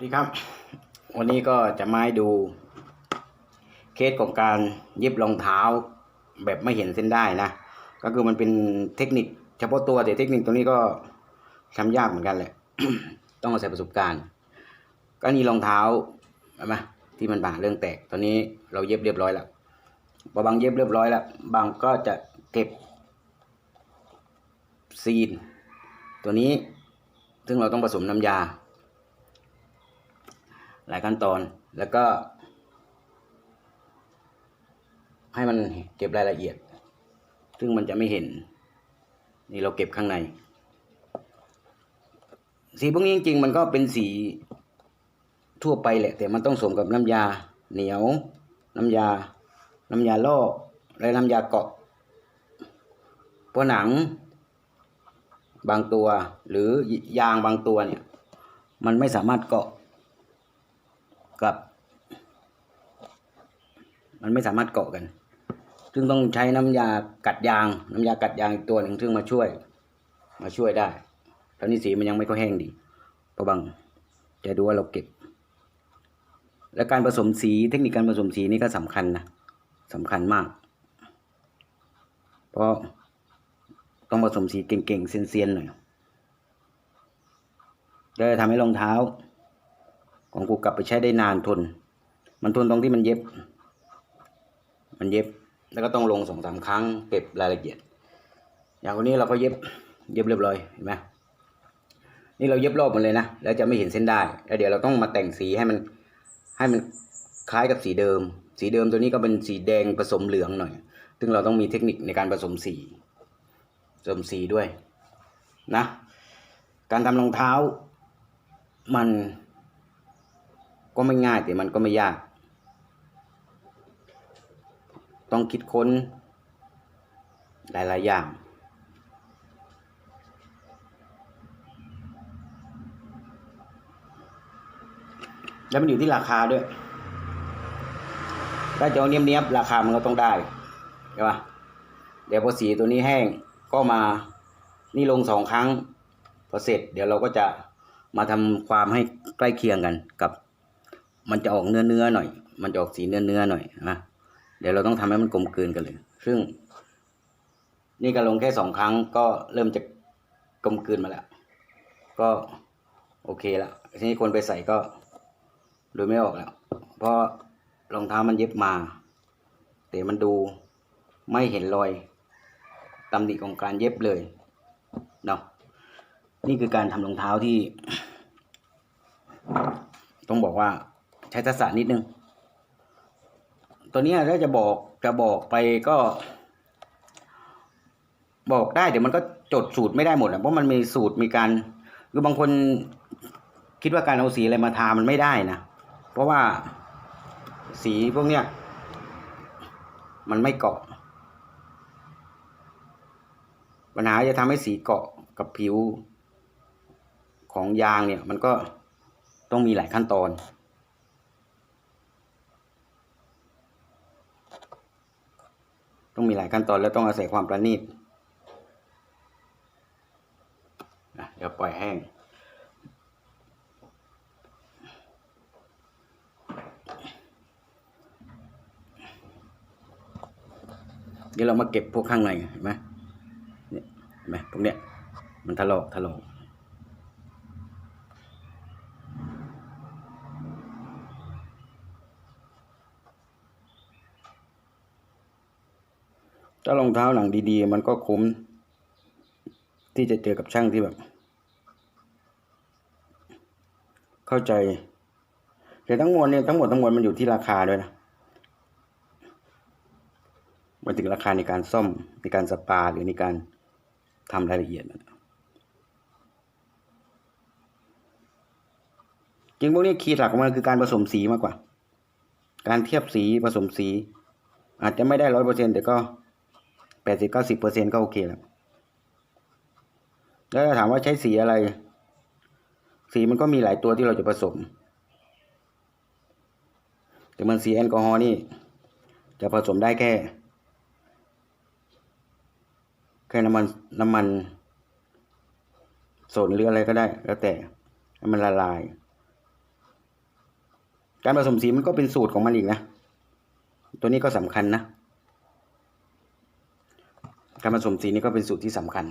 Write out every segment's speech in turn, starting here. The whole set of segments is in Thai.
สวัสดีครับ วันนี้ก็จะมาให้ดู เคสของการเย็บรองเท้าแบบไม่เห็นเส้นได้นะ ก็คือมันเป็นเทคนิคเฉพาะตัวแต่เทคนิคตรงนี้ก็ทำยากเหมือนกันแหละ ต้องอาศัยประสบการณ์ ก็นี่รองเท้าเห็นไหมที่มันบาดเรื่องแตก ตอนนี้เราเย็บเรียบร้อยแล้วพอบางเย็บเรียบร้อยแล้วบางก็จะเก็บซีน ตัวนี้ ซึ่งเราต้องผสมน้ำยา หลายขั้นตอนแล้วก็ ให้มันเก็บรายละเอียด ซึ่งมันจะไม่เห็น นี่เราเก็บข้างใน สีพวกนี้จริงๆ มันก็เป็นสีทั่วไปแหละ แต่มันต้องสมกับน้ำยาเหนียว น้ำยา น้ำยาลอกและน้ำยาเกาะเพราะหนังบางตัว หรือยางบางตัวเนี่ย มันไม่สามารถเกาะ กับ มันไม่สามารถเกาะกัน ซึ่งต้องใช้น้ำยากัดยาง น้ำยากัดยางอีกตัวหนึ่งซึ่งมาช่วย มาช่วยได้ตอนนี้สีมันยังไม่ก็แห้งดีเพราะบางจะดูว่าเราเก็บ และการผสมสีเทคนิคการผสมสีนี่ก็สำคัญนะสำคัญมาก เพราะต้องผสมสีเก่งๆเซียนๆหน่อยจะทำให้รองเท้า ของกูกลับไปใช้ได้นานทน มันทนตรงที่มันเย็บ มันเย็บ แล้วก็ต้องลงสองสามครั้งเก็บรายละเอียด อย่างวันนี้เราก็เย็บ เย็บเรียบร้อยเห็นไหมนี่เราเย็บรอบหมันเลยนะ แล้วจะไม่เห็นเส้นได้แล้วเดี๋ยวเราต้องมาแต่งสีให้มัน ให้มันคล้ายกับสีเดิม สีเดิมตัวนี้ก็เป็นสีแดงผสมเหลืองหน่อย ซึ่งเราต้องมีเทคนิคในการผสมสีผสมสีด้วยนะ การทำรองเท้ามัน ก็ไม่ง่ายแต่มันก็ไม่ยาก ต้องคิดค้น หลาย ๆ อย่าง แล้วมันอยู่ที่ราคาด้วย ถ้าจะเอาเนียบๆราคามันก็ต้องได้ใช่ปะเดี๋ยวพอสีตัวนี้แห้งก็มานี่ลงสองครั้งพอเสร็จ เดี๋ยวเราก็จะมาทำความให้ใกล้เคียงกันกับ มันจะออกเนื้อเนื้อหน่อย มันจะออกสีเนื้อเนื้อหน่อยนะเดี๋ยวเราต้องทำให้มันกลมกลืนกันเลย ซึ่ง นี่ก็ลงแค่สองครั้งก็เริ่มจะกลมกลืนมาแล้ว ก็โอเคแล้วทีนี้คนไปใส่ก็ดูไม่ออกแล้ว เพราะรองเท้ามันเย็บมา แต่มันดูไม่เห็นรอยตำหนิของการเย็บเลยเนาะนี่คือการทำรองเท้าที่ ต้องบอกว่า ใช้ทักษะนิดนึง ตัวนี้ถ้าจะบอกจะบอกไปก็ บอกได้เดี๋ยวมันก็จดสูตรไม่ได้หมดอะเพราะมันมีสูตรมีการคือบางคนคิดว่าการเอาสีอะไรมาทามันไม่ได้นะเพราะว่าสีพวกเนี้ยมันไม่เกาะ ปัญหาจะทำให้สีเกาะกับผิวของยางเนี่ย มันก็ต้องมีหลายขั้นตอน ต้องมีหลายขั้นตอนแล้วต้องอาศัยความประณีตนะเดี๋ยวปล่อยแห้ง เดี๋ยวเรามาเก็บพวกข้างในเห็นไหมเนี่ยเห็นไหมตรงเนี้ยมันถลอกถลอก ถ้ารองเท้าหนังดีๆ มันก็คุ้ม ที่จะเจอกับช่างที่แบบ เข้าใจ แต่ทั้งมวลเนี่ยทั้งหมดทั้งมวลมันอยู่ที่ราคาด้วยนะมันถึงราคาในการซ่อมในการสปาหรือในการทำรายละเอียดนะจริงพวกนี้คีย์หลักของมันคือการผสมสีมากกว่า การเทียบสีผสมสี อาจจะไม่ได้ร้อยเปอร์เซ็นแต่ก็ ดสิบเก้าสิบเปอร์เซ็นก็โอเคแล้วแล้วถามว่าใช้สีอะไร สีมันก็มีหลายตัวที่เราจะผสม แต่มันสีแอลกอฮอล์นี่ จะผสมได้แค่ แค่น้ำมันน้ำมันสนหรืออะไรก็ได้ แล้วแต่มันละลาย การผสมสีมันก็เป็นสูตรของมันอีกนะ ตัวนี้ก็สำคัญนะ การผสมสีนี่ก็เป็นสูตรที่สำคัญ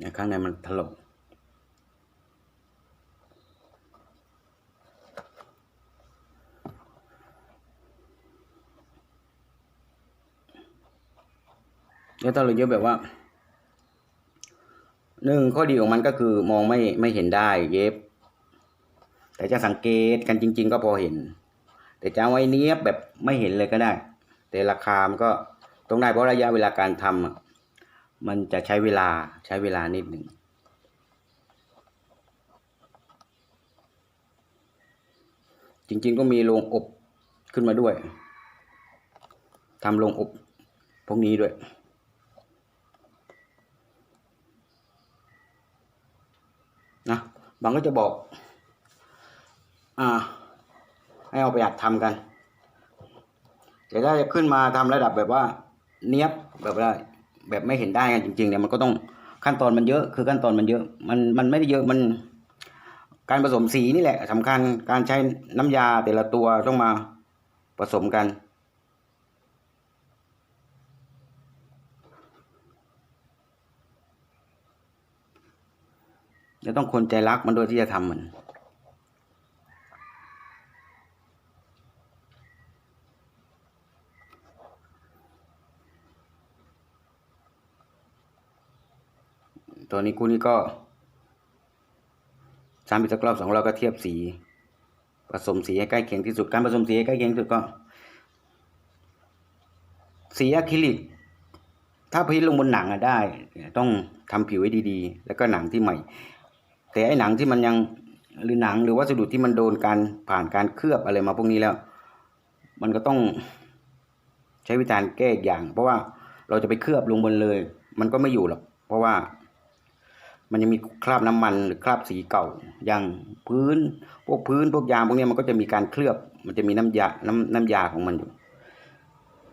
นี่ยข้างในมันถลกแล้วถ้าเราเยอะแบบว่าหนึ่งข้อดีของมันก็คือมองไม่ไม่เห็นได้เย็บ แต่จะสังเกตกันจริง ๆ ก็พอเห็น แต่จะไว้เนี้ยบแบบไม่เห็นเลยก็ได้ แต่ราคามันก็ ต้องได้เพราะระยะเวลาการทำมันจะใช้เวลาใช้เวลานิดหนึ่งจริง ๆ ก็มีโรงอบขึ้นมาด้วยทำโรงอบพวกนี้ด้วยนะบางก็จะบอก อ่า ให้เอาไปหัดทำกัน แต่ถ้าจะขึ้นมาทำระดับแบบว่า เนี้ยบแบบว่าแบบไม่เห็นได้กันจริงๆเนี่ยมันก็ต้องขั้นตอนมันเยอะคือขั้นตอนมันเยอะมันมันไม่ได้เยอะมัน การผสมสีนี่แหละสำคัญการใช้น้ำยาแต่ละตัวต้องมาผสมกัน จะต้องคนใจรักมันด้วยที่จะทำมัน ตัวนี้คู่นี้ก็สามอีกสักรอบสองรอบก็เทียบสี ผสมสีให้ใกล้เคียงที่สุด การผสมสีให้ใกล้เคียงที่สุดก็ สีอะคริลิก ถ้าพิมพ์ลงบนหนังอะได้ ต้องทำผิวให้ดีๆ แล้วก็หนังที่ใหม่ แต่ไอ้หนังที่มันยังหรือหนังหรือวัสดุที่มันโดนการผ่านการเคลือบอะไรมาพวกนี้แล้ว มันก็ต้องใช้วิธีการแก้อีกอย่าง เพราะว่าเราจะไปเคลือบลงบนเลย มันก็ไม่อยู่หรอกเพราะว่า มันยังมีคราบน้ำมันหรือคราบสีเก่า อย่างพื้น พวกพื้นพวกยางพวกเนี้ยมันก็จะมีการเคลือบ มันจะมีน้ำยา น้ำน้ำยาของมันอยู่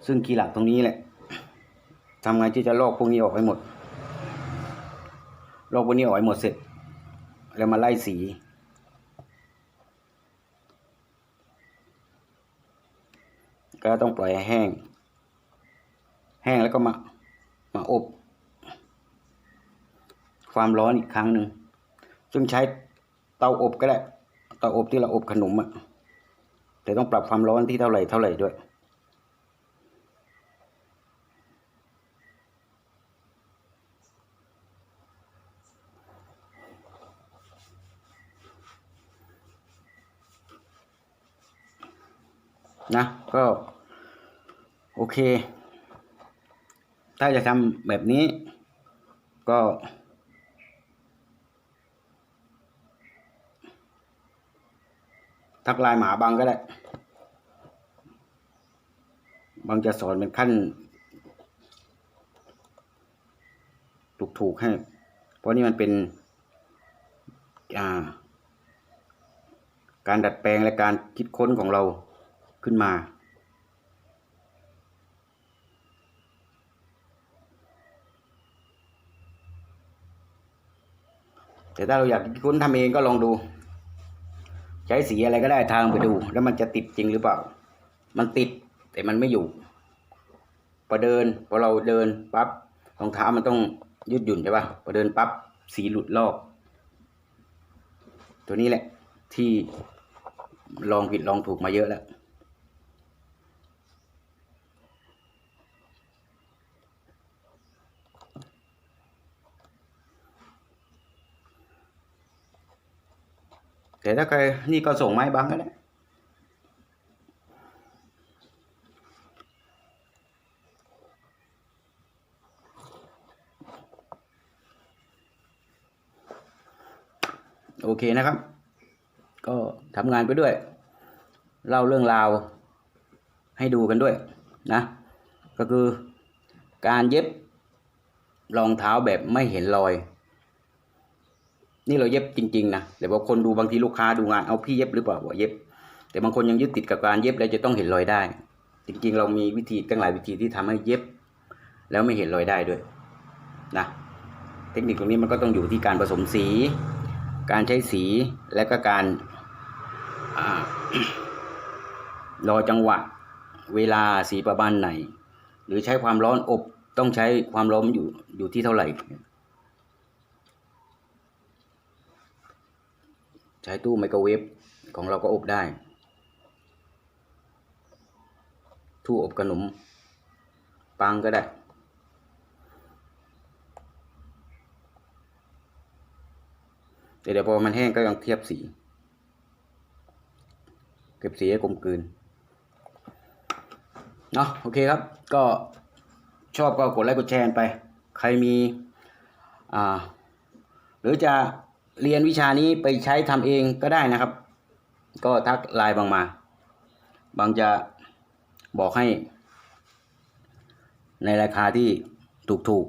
ซึ่งกีหลักตรงนี้แหละทำไงที่จะลอกพวกนี้ออกให้หมด ลอกพวกนี้ออกให้หมดเสร็จ แล้วมาไล่สี ก็ต้องปล่อยให้แห้ง แห้งแล้วก็มา มาอบ ความร้อนอีกครั้งหนึ่ง ซึ่งใช้เตาอบก็ได้ เตาอบที่เราอบขนมอะแต่ต้องปรับความร้อนที่เท่าไหร่เท่าไหร่ด้วย นะ ก็ โอเค ถ้าจะทำแบบนี้ก็ ทักไลน์หมาบังก็ได้ บางจะสอนเป็นขั้น ถูกๆให้ เพราะนี่มันเป็นาการดัดแปลงและการคิดค้นของเราขึ้นมา แต่ถ้าเราอยากคิดค้นทำเองก็ลองดู ใช้สีอะไรก็ได้ทางไปดู แล้วมันจะติดจริงหรือเปล่า มันติดแต่มันไม่อยู่พอเดินพอเราเดินปั๊บรองเท้ามันต้องยืดหยุ่นใช่ปะพอเดินปั๊บสีหลุดลอก ตัวนี้แหละที่ลองผิดลองถูกมาเยอะแล้ว แต่ถ้าใครนี่ก็ส่งไม้บังก็ได้โอเคนะครับ ก็ทำงานไปด้วย เล่าเรื่องราวให้ดูกันด้วยนะ ก็คือการเย็บรองเท้าแบบไม่เห็นรอย นี่เราเย็บจริงๆนะแต่บางคนดูบางทีลูกค้าดูงานเอาพี่เย็บหรือเปล่าบอกเย็บ แต่บางคนยังยึดติดกับการเย็บแล้วจะต้องเห็นรอยได้ จริงๆ เรามีวิธีตั้งหลายวิธีที่ทำให้เย็บ แล้วไม่เห็นรอยได้ด้วยนะเทคนิคตรงนี้มันก็ต้องอยู่ที่การผสมสี การใช้สีและก็การอ่ารอจังหวะ เวลาสีประมาณไหน หรือใช้ความร้อนอบต้องใช้ความร้อนอยู่อยู่ที่เท่าไหร่ ช้ตู้ไมโครเวฟของเราก็อบได้ ตู้อบขนมปังก็ได้ เดี๋ยวพอมันแห้งก็ยังเทียบสี เก็บสีให้กลมกลืน เนาะโอเคครับ ก็ชอบก็กดไลค์กดแชร์ไป ใครมี อ่า หรือจะ เรียนวิชานี้ไปใช้ทำเองก็ได้นะครับ ก็ทักไลน์บางมา บางจะบอกให้ ในราคาที่ถูก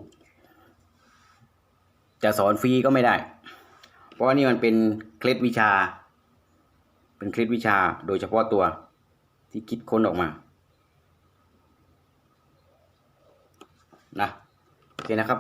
ๆ จะสอนฟรีก็ไม่ได้ เพราะว่านี่มันเป็นเคล็ดวิชา เป็นเคล็ดวิชาโดยเฉพาะตัวที่คิดค้นออกมานะโอเคนะครับ